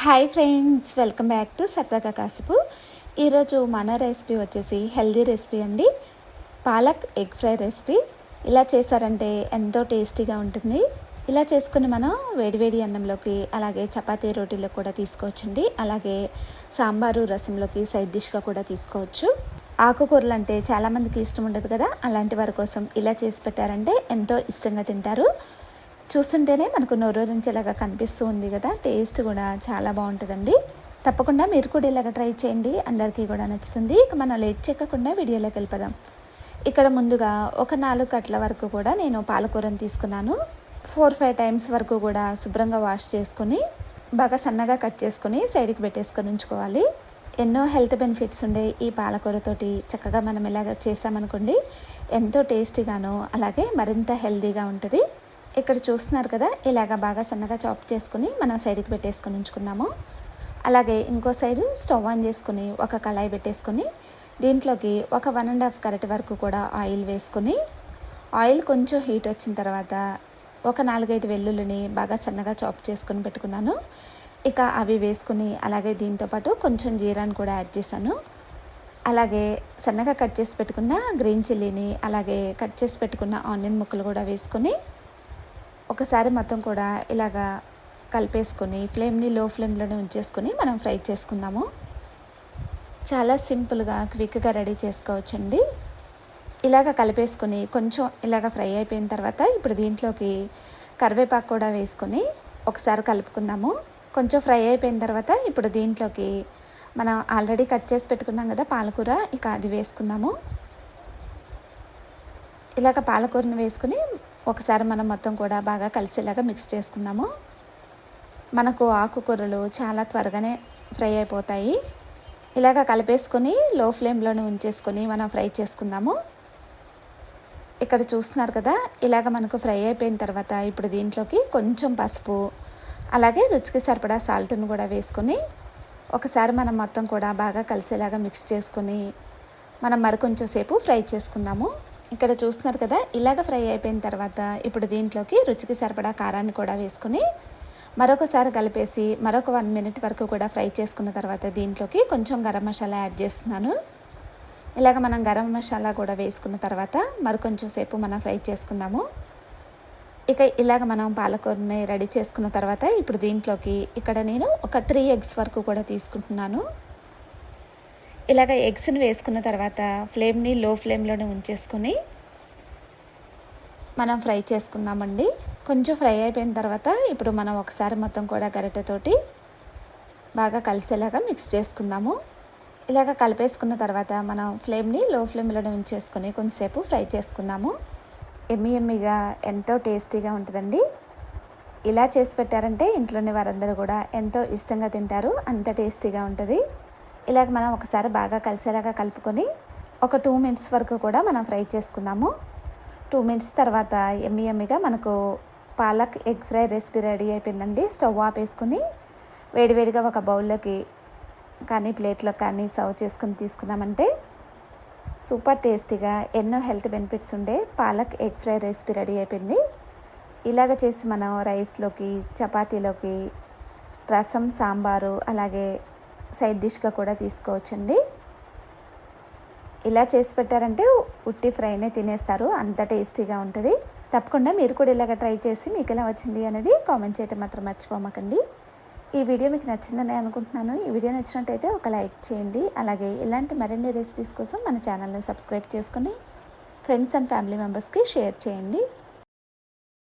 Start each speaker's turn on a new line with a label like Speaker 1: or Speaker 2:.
Speaker 1: Hi friends welcome back to సరదాగా కాసుపు ఈరోజు మన రెసిపీ వచ్చేసి హెల్దీ రెసిపీ అండి. పాలక్ ఎగ్ ఫ్రై రెసిపీ ఇలా చేశారంటే ఎంతో టేస్టీగా ఉంటుంది. ఇలా చేసుకుని మనం వేడివేడి అన్నంలోకి అలాగే చపాతీ రోటీలో కూడా తీసుకోవచ్చండి. అలాగే సాంబారు రసంలోకి సైడ్ డిష్గా కూడా తీసుకోవచ్చు. ఆకుకూరలు అంటే చాలామందికి ఇష్టం ఉండదు కదా? అలాంటి వారి కోసం ఇలా చేసి పెట్టారంటే ఎంతో ఇష్టంగా తింటారు. చూస్తుంటేనే మనకు నోరూరించేలాగా కనిపిస్తూ ఉంది కదా. టేస్ట్ కూడా చాలా బాగుంటుందండి. తప్పకుండా మీరు కూడా ఇలాగ ట్రై చేయండి. అందరికీ కూడా నచ్చుతుంది. ఇక మనం లేట్ చెక్కకుండా వీడియోలోకి వెళ్ళిపోదాం. ఇక్కడ ముందుగా ఒక నాలుగు కట్ల వరకు కూడా నేను పాలకూరని తీసుకున్నాను. ఫోర్ ఫైవ్ టైమ్స్ వరకు కూడా శుభ్రంగా వాష్ చేసుకొని బాగా సన్నగా కట్ చేసుకొని సైడ్కి పెట్టేసుకొని ఉంచుకోవాలి. ఎన్నో హెల్త్ బెనిఫిట్స్ ఉండే ఈ పాలకూరతోటి చక్కగా మనం ఇలాగ చేసామనుకోండి ఎంతో టేస్టీగాను అలాగే మరింత హెల్తీగా ఉంటుంది. ఇక్కడ చూస్తున్నారు కదా ఇలాగ బాగా సన్నగా చాప్ చేసుకుని మనం సైడ్కి పెట్టేసుకొని ఉంచుకుందాము. అలాగే ఇంకో సైడు స్టవ్ ఆన్ చేసుకుని ఒక కళాయి పెట్టేసుకొని దీంట్లోకి ఒక వన్ అండ్ హాఫ్ కరెక్ట్ వరకు కూడా ఆయిల్ వేసుకొని ఆయిల్ కొంచెం హీట్ వచ్చిన తర్వాత ఒక నాలుగైదు వెల్లుల్లిని బాగా సన్నగా చాప్ చేసుకుని పెట్టుకున్నాను. ఇక అవి వేసుకుని అలాగే దీంతోపాటు కొంచెం జీరాని కూడా యాడ్ చేశాను. అలాగే సన్నగా కట్ చేసి పెట్టుకున్న గ్రీన్ చిల్లీని అలాగే కట్ చేసి పెట్టుకున్న ఆనియన్ ముక్కలు కూడా వేసుకొని ఒకసారి మొత్తం కూడా ఇలాగా కలిపేసుకొని ఫ్లేమ్ని లో ఫ్లేమ్లోనే ఉంచేసుకొని మనం ఫ్రై చేసుకుందాము. చాలా సింపుల్గా క్విక్గా రెడీ చేసుకోవచ్చండి. ఇలాగ కలిపేసుకొని కొంచెం ఇలాగ ఫ్రై అయిపోయిన తర్వాత ఇప్పుడు దీంట్లోకి కరివేపాకు కూడా వేసుకొని ఒకసారి కలుపుకుందాము. కొంచెం ఫ్రై అయిపోయిన తర్వాత ఇప్పుడు దీంట్లోకి మనం ఆల్రెడీ కట్ చేసి పెట్టుకున్నాం కదా పాలకూర ఇక అది వేసుకుందాము. ఇలాగ పాలకూరను వేసుకుని ఒకసారి మనం మొత్తం కూడా బాగా కలిసేలాగా మిక్స్ చేసుకుందాము. మనకు ఆకుకూరలు చాలా త్వరగానే ఫ్రై అయిపోతాయి. ఇలాగ కలిపేసుకొని లో ఫ్లేమ్లోనే ఉంచేసుకొని మనం ఫ్రై చేసుకుందాము. ఇక్కడ చూస్తున్నారు కదా ఇలాగ మనకు ఫ్రై అయిపోయిన తర్వాత ఇప్పుడు దీంట్లోకి కొంచెం పసుపు అలాగే రుచికి సరిపడా సాల్ట్ను కూడా వేసుకొని ఒకసారి మనం మొత్తం కూడా బాగా కలిసేలాగా మిక్స్ చేసుకొని మనం మరికొంచెం సేపు ఫ్రై చేసుకుందాము. ఇక్కడ చూస్తున్నారు కదా ఇలాగ ఫ్రై అయిపోయిన తర్వాత ఇప్పుడు దీంట్లోకి రుచికి సరిపడా కారాన్ని కూడా వేసుకుని మరొకసారి కలిపేసి మరొక వన్ మినిట్ వరకు కూడా ఫ్రై చేసుకున్న తర్వాత దీంట్లోకి కొంచెం గరం మసాలా యాడ్ చేస్తున్నాను. ఇలాగ మనం గరం మసాలా కూడా వేసుకున్న తర్వాత మరికొంచెం సేపు మనం ఫ్రై చేసుకుందాము. ఇక ఇలాగ మనం పాలకూరని రెడీ చేసుకున్న తర్వాత ఇప్పుడు దీంట్లోకి ఇక్కడ నేను ఒక త్రీ ఎగ్స్ వరకు కూడా తీసుకుంటున్నాను. ఇలాగ ఎగ్స్ని వేసుకున్న తర్వాత ఫ్లేమ్ని లో ఫ్లేమ్లోనే ఉంచేసుకుని మనం ఫ్రై చేసుకుందామండి. కొంచెం ఫ్రై అయిపోయిన తర్వాత ఇప్పుడు మనం ఒకసారి మొత్తం కూడా గరిటెతోటి బాగా కలిసేలాగా మిక్స్ చేసుకుందాము. ఇలాగ కలిపేసుకున్న తర్వాత మనం ఫ్లేమ్ని లో ఫ్లేమ్లోనే ఉంచేసుకొని కొంచెంసేపు ఫ్రై చేసుకుందాము. ఎమ్మి ఎమ్మిగా ఎంతో టేస్టీగా ఉంటుందండి. ఇలా చేసి పెట్టారంటే ఇంట్లోని వారందరూ కూడా ఎంతో ఇష్టంగా తింటారు. అంత టేస్టీగా ఉంటుంది. ఇలాగ మనం ఒకసారి బాగా కలిసేలాగా కలుపుకొని ఒక టూ మినిట్స్ వరకు కూడా మనం ఫ్రై చేసుకుందాము. టూ మినిట్స్ తర్వాత ఎమ్మి ఎమ్మిగా మనకు palak egg fry recipe ready అయిపోయిందండి. స్టవ్ ఆపేసుకుని వేడివేడిగా ఒక బౌల్లోకి కానీ ప్లేట్లో కానీ సర్వ్ చేసుకుని తీసుకున్నామంటే సూపర్ టేస్టీగా ఎన్నో హెల్త్ బెనిఫిట్స్ ఉండే palak egg fry recipe ready అయిపోయింది. ఇలాగ చేసి మనం రైస్లోకి చపాతీలోకి రసం సాంబారు అలాగే సైడ్ డిష్గా కూడా తీసుకోవచ్చండి. ఇలా చేసి పెట్టారంటే ఉట్టి ఫ్రైనే తినేస్తారు అంత టేస్టీగా ఉంటుంది. తప్పకుండా మీరు కూడా ఇలాగ ట్రై చేసి మీకు ఎలా వచ్చింది అనేది కామెంట్ చేయటం మాత్రం మర్చిపోమకండి. ఈ వీడియో మీకు నచ్చిందని అనుకుంటున్నాను. ఈ వీడియో నచ్చినట్టయితే ఒక లైక్ చేయండి. అలాగే ఇలాంటి మరిన్ని రెసిపీస్ కోసం మన ఛానల్ని సబ్స్క్రైబ్ చేసుకుని ఫ్రెండ్స్ అండ్ ఫ్యామిలీ మెంబర్స్కి షేర్ చేయండి.